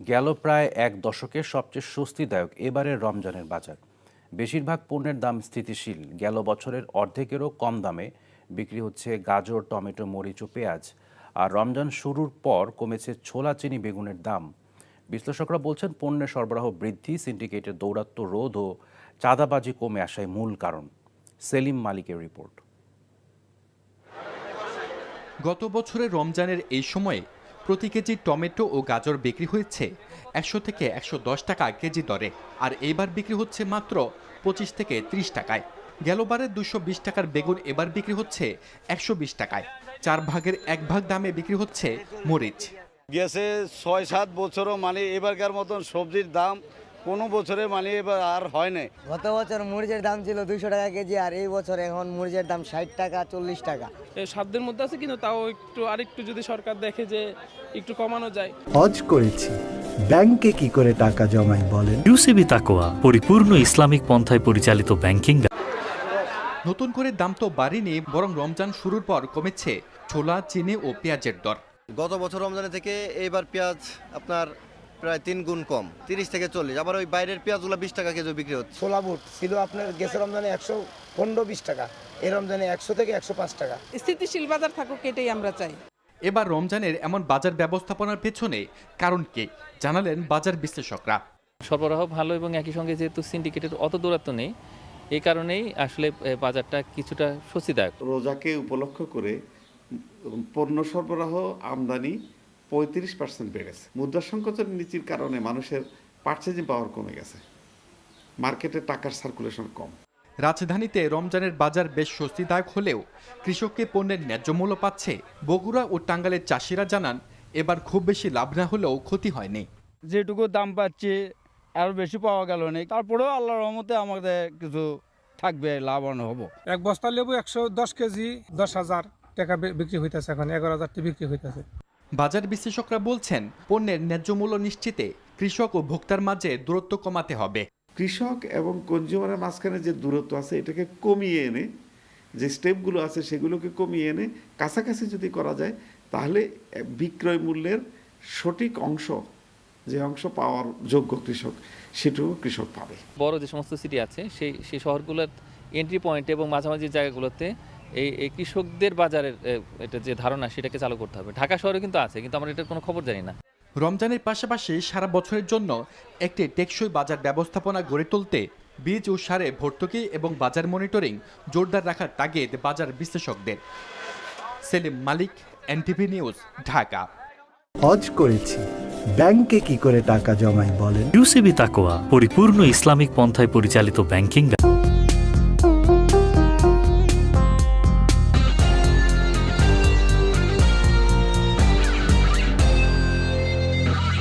গেল প্রায় এক দশকের সবচেয়ে স্বস্তিদায়ক এবারের রমজানের বাজার। বেশিরভাগ পণ্যের দাম স্থিতিশীল। গেল বছরের অর্ধেকেরও কম দামে বিক্রি হচ্ছে গাজর, টমেটো, মরিচ ও পেঁয়াজ। আর রমজান শুরুর পর কমেছে ছোলা, চিনি, বেগুনের দাম। বিশ্লেষকরা বলছেন, পণ্যের সরবরাহ বৃদ্ধি, সিন্ডিকেটের দৌরাত্ম্য রোধ ও চাঁদাবাজি কমে আসায় মূল কারণ। সেলিম মালিকের রিপোর্ট। গত বছরের রমজানের এই সময়ে প্রতি কেজি টমেটো ও গাজর বিক্রি হয়েছে একশো থেকে একশো দশ টাকা কেজি দরে, আর এবার বিক্রি হচ্ছে মাত্র পঁচিশ থেকে ত্রিশ টাকায়। গেলবারে দুশো বিশ টাকার বেগুন এবার বিক্রি হচ্ছে একশো বিশ টাকায়। চার ভাগের এক ভাগ দামে বিক্রি হচ্ছে মরিচ। গেছে ছয় সাত বছরও মানে এবারকার মতন সবজির দাম কোনো বছরে মানে এবার আর হয় নাই। গত বছর মরিচের দাম ছিল দুইশো টাকা কেজি আর এই বছর এখন মরিচের দাম ষাট টাকা চল্লিশ টাকা। সাধ্যের মধ্যে আছে কিন্তু তাও একটু আরেকটু যদি সরকার দেখে যে একটু কমানো যায়। হজ করেছি। ব্যাংকে কি করে টাকা জমাই বলেন? ইউসিবি তাকোয়া পরিপূর্ণ ইসলামিক পন্থায় পরিচালিত ব্যাংকিং। নতুন করে দাম তো বাড়েনি বরং রমজান শুরুর পর কমেছে। ছোলা চিনি ও পেঁয়াজের দর। গত বছর রমজানের থেকে এবার পেঁয়াজ আপনার প্রায় তিন গুণ কম তিরিশ থেকে চল্লিশ। আবার ওই বাইরের পেঁয়াজগুলো বিশ টাকা কেজি বিক্রি হচ্ছে। ছোলা বুট ছিল আপনার গেছে রমজানে একশো পনেরো বিশ টাকা এই রমজানে একশো থেকে একশো পাঁচ টাকা। স্থিতিশীল বাজার থাকুক এটাই আমরা চাই। এবার রমজানের এমন বাজার ব্যবস্থাপনার পেছনে কারণ কে জানালেন বাজার বিশ্লেষকরা। সরবরাহ ভালো এবং একই সঙ্গে যেহেতু সিন্ডিকেটের অত দূরত্ব নেই এই কারণেই আসলে বাজারটা কিছুটা স্বস্তিদায়ক। রোজাকে উপলক্ষ করে পণ্য সরবরাহ আমদানি পঁয়ত্রিশ পার্সেন্ট বেড়েছে। মুদ্রা সংকোচন নীতির কারণে মানুষের পার্চেজিং পাওয়ার কমে গেছে। মার্কেটে টাকার সার্কুলেশন কম। রাজধানীতে রমজানের বাজার বেশ স্বস্তিদায়ক হলেও কৃষককে পণ্যের ন্যায্য মূল্য পাচ্ছে বগুড়া ও টাঙ্গালের চাষিরা জানান এবার খুব বেশি লাভ না হলেও ক্ষতি হয়নি। যেটুকু দাম পাচ্ছি আরও বেশি পাওয়া গেল নেই তারপরেও আল্লাহর রহমতে আমাদের কিছু থাকবে লাভবান হব। এক বস্তা লেবু একশো দশ কেজি দশ হাজার টাকা বিক্রি হইতেছে এখন এগারো হাজার টাকা বিক্রি হইতেছে। বাজার বিশ্লেষকরা বলছেন পণ্যের ন্যায্য মূল্য নিশ্চিতে কৃষক ও ভোক্তার মাঝে দূরত্ব কমাতে হবে। কৃষক এবং কনজিউমারের মাঝখানে যে দূরত্ব আছে এটাকে কমিয়ে এনে যে স্টেপগুলো আছে সেগুলোকে কমিয়ে এনে কাছাকাছি যদি করা যায় তাহলে বিক্রয় মূল্যের সঠিক অংশ যে অংশ পাওয়ার যোগ্য কৃষক সেটুকু কৃষক পাবে। বড় যে সমস্ত সিটি আছে সেই সেই শহরগুলোর এন্ট্রি পয়েন্ট এবং মাঝামাঝি জায়গাগুলোতে এই এই কৃষকদের বাজারের এটা যে ধারণা সেটাকে চালু করতে হবে। ঢাকা শহরে কিন্তু আছে কিন্তু আমরা এটার কোনো খবর জানি না। রমজানের পাশাপাশি সারা বছরের জন্য একটি টেকসই বাজার ব্যবস্থাপনা গড়ে তুলতে বীজ ও সারে ভর্তুকি এবং বাজার মনিটরিং জোরদার রাখার তাগিদ বাজার বিশ্লেষকদের। Selim Malik NTV news Dhaka. হজ করেছি। ব্যাংকে কি করে টাকা জমাই বলেন? ইউসিবি তাকোয়া পরিপূর্ণ ইসলামিক পন্থায় পরিচালিত ব্যাংকিং